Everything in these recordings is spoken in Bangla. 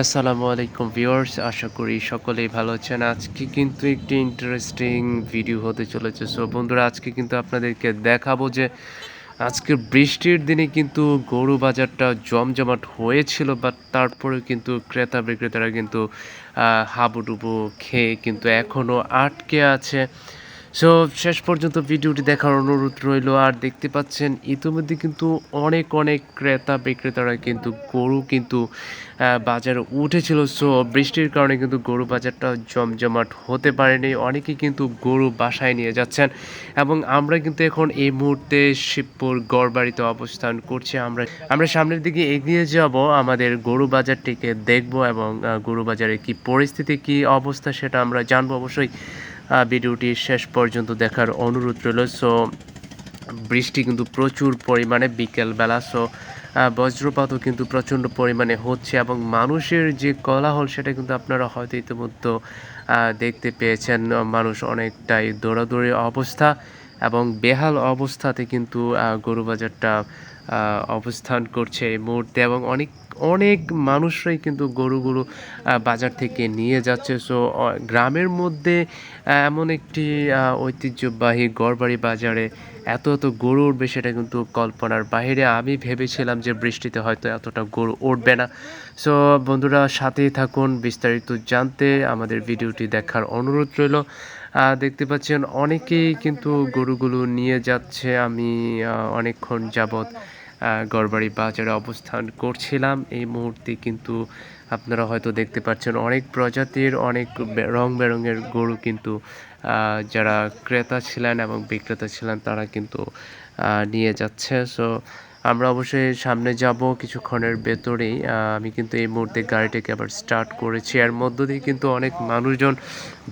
আসসালামু আলাইকুম ভিউয়ার্স, আশা করি সকলেই ভালো আছেন। আজকে কিন্তু একটি ইন্টারেস্টিং ভিডিও হতে চলেছে। সো বন্ধুরা, আজকে কিন্তু আপনাদেরকে দেখাবো যে আজকে বৃষ্টির দিনে কিন্তু গরু বাজারটা জমজমাট হয়েছিল বাট তারপরে কিন্তু ক্রেতা বিক্রেতারা কিন্তু হাবুডুবু খেয়ে কিন্তু এখনও আটকে আছে। সো শেষ পর্যন্ত ভিডিওটি দেখার অনুরোধ রইল। আর দেখতে পাচ্ছেন, ইতিমধ্যে কিন্তু অনেক অনেক ক্রেতা বিক্রেতারা কিন্তু গরু কিন্তু বাজারে উঠেছিল। সো বৃষ্টির কারণে কিন্তু গরু বাজারটা জমজমাট হতে পারেনি। অনেকেই কিন্তু গরু বাসায় নিয়ে যাচ্ছেন। এবং আমরা কিন্তু এখন এই মুহূর্তে শিবপুর গড়বাড়িতে অবস্থান করছি। আমরা আমরা সামনের দিকে এগিয়ে যাব। আমাদের গরু বাজারটিকে দেখব এবং গরু বাজারে কি পরিস্থিতি, কি অবস্থা সেটা আমরা জানব অবশ্যই। ভিডিওটি শেষ পর্যন্ত দেখার অনুরোধ রইল। সো বৃষ্টি কিন্তু প্রচুর পরিমাণে বিকেলবেলা। সো বজ্রপাতও কিন্তু প্রচণ্ড পরিমাণে হচ্ছে এবং মানুষের যে কোলাহল সেটা কিন্তু আপনারা হয়তো ইতিমধ্যে দেখতে পেয়েছেন। মানুষ অনেকটাই দৌড়াদৌড়ি অবস্থা এবং বেহাল অবস্থাতে কিন্তু গরু বাজারটা অবস্থান করছে এই মুহূর্তে এবং অনেক অনেক মানুষরাই কিন্তু গরুগুলো বাজার থেকে নিয়ে যাচ্ছে। সো গ্রামের মধ্যে এমন একটি ঐতিহ্যবাহী গড়বাড়ি বাজারে এত এত গরু উঠবে সেটা কিন্তু কল্পনার বাইরে আমি ভেবেছিলাম যে বৃষ্টিতে হয়তো এতটা গরু উঠবে না। সো বন্ধুরা সাথেই থাকুন বিস্তারিত জানতে আমাদের ভিডিওটি দেখার অনুরোধ রইল। দেখতে পাচ্ছেন অনেকেই কিন্তু গরুগুলো নিয়ে যাচ্ছে। আমি অনেকক্ষণ আহ, গড়বাড়ি বাজারে অবস্থান করছিলাম। এই মুহূর্তে কিন্তু আপনারা হয়তো দেখতে পাচ্ছেন অনেক প্রজাতির, অনেক রং বেরঙের গরু কিন্তু যারা ক্রেতা ছিলেন এবং বিক্রেতা ছিলেন, তারা কিন্তু নিয়ে যাচ্ছে। সো আমরা অবশ্যই সামনে যাব কিছুক্ষণের ভেতরেই। আমি কিন্তু এই মুহূর্তে গাড়িটাকে আবার স্টার্ট করেছি। এর মধ্য দিয়ে কিন্তু অনেক মানুষজন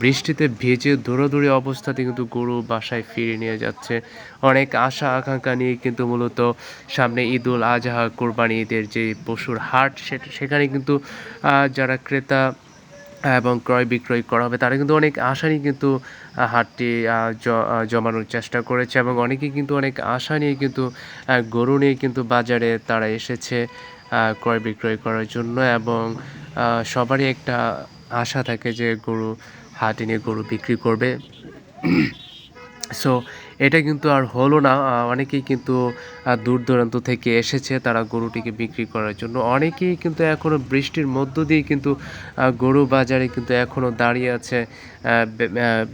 বৃষ্টিতে ভিজে দৌড়াদৌড়ি অবস্থাতে কিন্তু গরু বাসায় ফিরে নিয়ে যাচ্ছে। অনেক আশা আকাঙ্ক্ষা নিয়ে কিন্তু মূলত সামনে ঈদুল আজহা, কোরবানি ঈদের যে পশুর হাট সেখানে কিন্তু যারা ক্রেতা এবং ক্রয় বিক্রয় করা হবে, তারা কিন্তু অনেক আশা নিয়ে কিন্তু হাটটি জমানোর চেষ্টা করেছে এবং অনেকেই কিন্তু অনেক আশা নিয়ে কিন্তু গরু নিয়ে কিন্তু বাজারে তারা এসেছে ক্রয় বিক্রয় করার জন্য এবং সবারই একটা আশা থাকে যে গরু, হাটে নিয়ে গরু বিক্রি করবে। সো এটা কিন্তু আর হলো না। অনেকেই কিন্তু দূর দূরান্ত থেকে এসেছে তারা গরুটিকে বিক্রি করার জন্য। অনেকেই কিন্তু এখনও বৃষ্টির মধ্য দিয়ে কিন্তু গরু বাজারে কিন্তু এখনও দাঁড়িয়ে আছে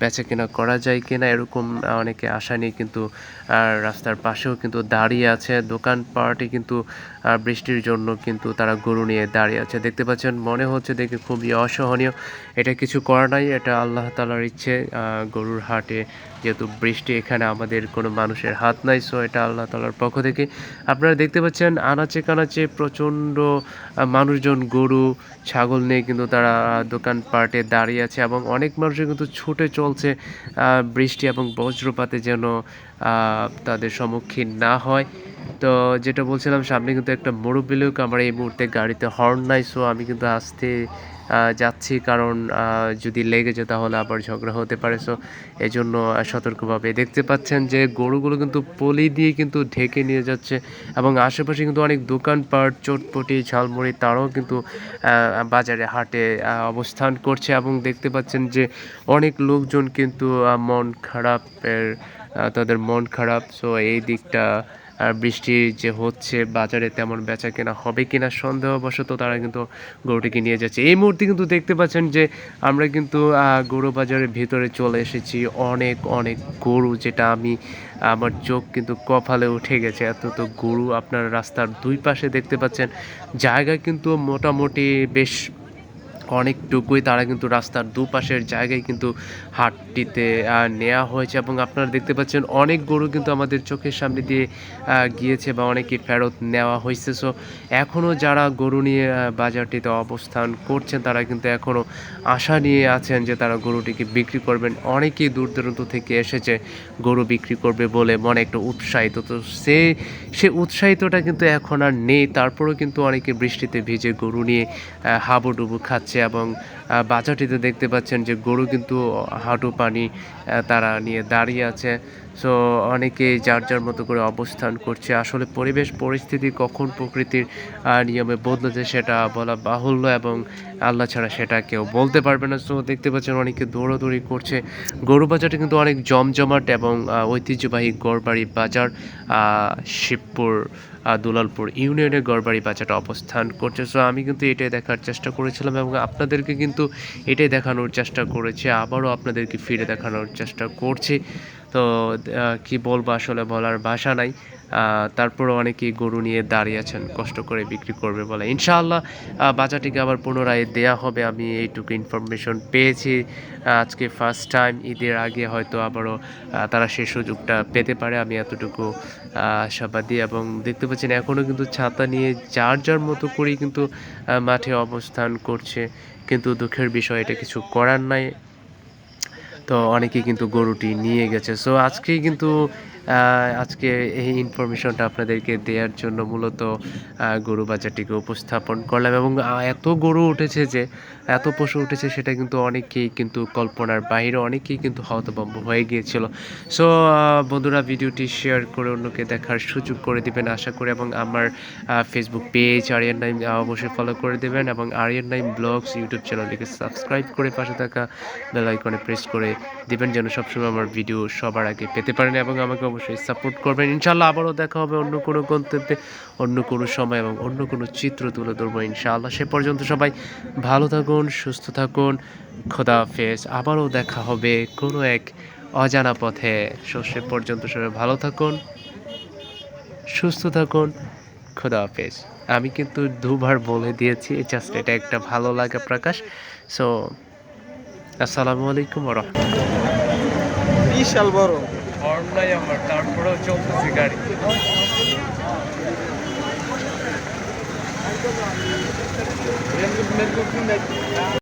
বেচা কেনা করা যায় কিনা এরকম অনেকে আশা নিয়ে কিন্তু রাস্তার পাশেও কিন্তু দাঁড়িয়ে আছে। দোকানপাটে কিন্তু বৃষ্টির জন্য কিন্তু তারা গরু নিয়ে দাঁড়িয়ে আছে। দেখতে পাচ্ছেন, মনে হচ্ছে দেখে খুবই অসহনীয়। এটা কিছু করা নাই, এটা আল্লাহ তালার ইচ্ছে গরুর হাটে যেহেতু বৃষ্টি এখানে আমাদের কোনো মানুষের হাত নাই, সো এটা আল্লাহ তালার পক্ষ থেকে। আপনারা দেখতে পাচ্ছেন, আনাচে কানাচে প্রচণ্ড মানুষজন, গরু, ছাগল নিয়ে কিন্তু তারা দোকানপাটে দাঁড়িয়ে আছে এবং অনেক মানুষের কিন্তু ছুটে চলছে বৃষ্টি এবং বজ্রপাতে যেন তাদের সম্মুখীন না হয়। তো যেটা বলছিলাম, সামনে কিন্তু একটা লোক আমার এই মুহূর্তে গাড়িতে হর্ন নাই, সো আমি কিন্তু আসতে যাচ্ছি, কারণ যদি লেগে যায় তাহলে আবার ঝগড়া হতে পারে। সো এই জন্য সতর্কভাবে দেখতে পাচ্ছেন যে গরুগুলো কিন্তু পলি দিয়ে কিন্তু ঢেকে নিয়ে যাচ্ছে এবং আশেপাশে কিন্তু অনেক দোকানপাট, চটপটি, ঝালমুড়ি তারাও কিন্তু বাজারে, হাটে অবস্থান করছে এবং দেখতে পাচ্ছেন যে অনেক লোকজন কিন্তু মন খারাপের তাদের মন খারাপ। সো এই দিকটা বৃষ্টি যে হচ্ছে বাজারে তেমন বেচা কেনা হবে কিনা সন্দেহবশত তারা কিন্তু গরুটিকে নিয়ে যাচ্ছে। এই মুহূর্তে কিন্তু দেখতে পাচ্ছেন যে আমরা কিন্তু গরু বাজারের ভিতরে চলে এসেছি। অনেক অনেক গরু যেটা আমি, আমার চোখ কিন্তু কপালে উঠে গেছে। এত তো গরু আপনার রাস্তার দুই পাশে দেখতে পাচ্ছেন। জায়গা কিন্তু মোটামুটি বেশ অনেকটুকুই তারা কিন্তু রাস্তার দুপাশের জায়গায় কিন্তু হাটটিতে নেওয়া হয়েছে এবং আপনারা দেখতে পাচ্ছেন অনেক গরু কিন্তু আমাদের চোখের সামনে দিয়ে গিয়েছে বা অনেকে ফেরত নেওয়া হয়েছে। সো এখনও যারা গরু নিয়ে বাজারটিতে অবস্থান করছেন, তারা কিন্তু এখনও আশা নিয়ে আছেন যে তারা গরুটিকে বিক্রি করবেন। অনেকেই দূর দূরান্ত থেকে এসেছে গরু বিক্রি করবে বলে মনে একটা উৎসাহিত। তো সে সে উৎসাহিতটা কিন্তু এখন আর নেই। তারপরেও কিন্তু অনেকে বৃষ্টিতে ভিজে গরু নিয়ে হাবুডুবু খাচ্ছে। এবং আহ, বাজারটিতে দেখতে পাচ্ছেন যে গরু কিন্তু হাঁটু পানি তারা নিয়ে দাঁড়িয়ে আছে। সো অনেকে যার যার মতো করে অবস্থান করছে। আসলে পরিবেশ পরিস্থিতি কখন প্রকৃতির নিয়মে বদলেছে সেটা বলা বাহুল্য এবং আল্লাহ ছাড়া সেটা কেউ বলতে পারবে না। সো দেখতে পাচ্ছেন অনেকে দৌড়াদৌড়ি করছে। গরু বাজারটি কিন্তু অনেক জমজমাট এবং ঐতিহ্যবাহী গড়বাড়ি বাজার শিবপুর দুলালপুর ইউনিয়নের গড়বাড়ি বাজারটা অবস্থান করছে। সো আমি কিন্তু এটাই দেখার চেষ্টা করেছিলাম এবং আপনাদেরকে কিন্তু এটাই দেখানোর চেষ্টা করেছি। আবারও আপনাদেরকে ফিরে দেখানোর চেষ্টা করছি। তো কি বলব আসলে বলার ভাষা নাই। তারপরও অনেকেই গরু নিয়ে দাঁড়িয়ে আছেন, কষ্ট করে বিক্রি করবে বলে। ইনশাআল্লাহ বাজারটিকে আবার পুনরায় দেয়া হবে, আমি এইটুকু ইনফরমেশন পেয়েছি। আজকে ফার্স্ট টাইম ঈদের আগে হয়তো আবারও তারা সেই সুযোগটা পেতে পারে, আমি এতটুকু আশাবাদী এবং দেখতে পাচ্ছেন এখনও কিন্তু ছাতা নিয়ে যার যার মতো করেই কিন্তু মাঠে অবস্থান করছে। কিন্তু দুঃখের বিষয়, এটা কিছু করার নাই। তো অনেকেই কিন্তু গরুটি নিয়ে গেছে। সো আজকেই কিন্তু আজকে এই ইনফরমেশনটা আপনাদেরকে দেওয়ার জন্য মূলত গরু বাজারটিকে উপস্থাপন করলাম এবং এত গরু উঠেছে যে, এত পশু উঠেছে সেটা কিন্তু অনেকেই কিন্তু কল্পনার বাইরে অনেকেই কিন্তু হতভম্ব হয়ে গিয়েছিল। সো বন্ধুরা, ভিডিওটি শেয়ার করে অন্যকে দেখার সুযোগ করে দিবেন আশা করি, এবং আমার ফেসবুক পেজ আরিয়ান নাইম অবশ্যই ফলো করে দেবেন এবং আরিয়ান নাইম ব্লগস ইউটিউব চ্যানেলটিকে সাবস্ক্রাইব করে পাশে থাকা বেল আইকনে প্রেস করে দিবেন যেন সবসময় আমার ভিডিও সবার আগে পেতে পারেন এবং আমাকে অবশ্যই সাপোর্ট করবেন। ইনশাল্লাহ আবারও দেখা হবে অন্য কোনো গন্তব্যে, অন্য কোনো সময় এবং অন্য কোনো চিত্র তুলে ধরবো ইনশাআল্লাহ। সে পর্যন্ত সবাই ভালো থাকুন, সুস্থ থাকুন। খোদা আবারও দেখা হবে কোনো এক অজানা পথে। সো পর্যন্ত সবাই ভালো থাকুন, সুস্থ থাকুন। খোদা হাফেজ। আমি কিন্তু দুবার বলে দিয়েছি জাস্ট এটা একটা ভালো লাগা প্রকাশ। সো, আসসালামু আলাইকুম বিশাল বড়। হর্ন নাই আমার তারপরেও চলতেছে গাড়ি।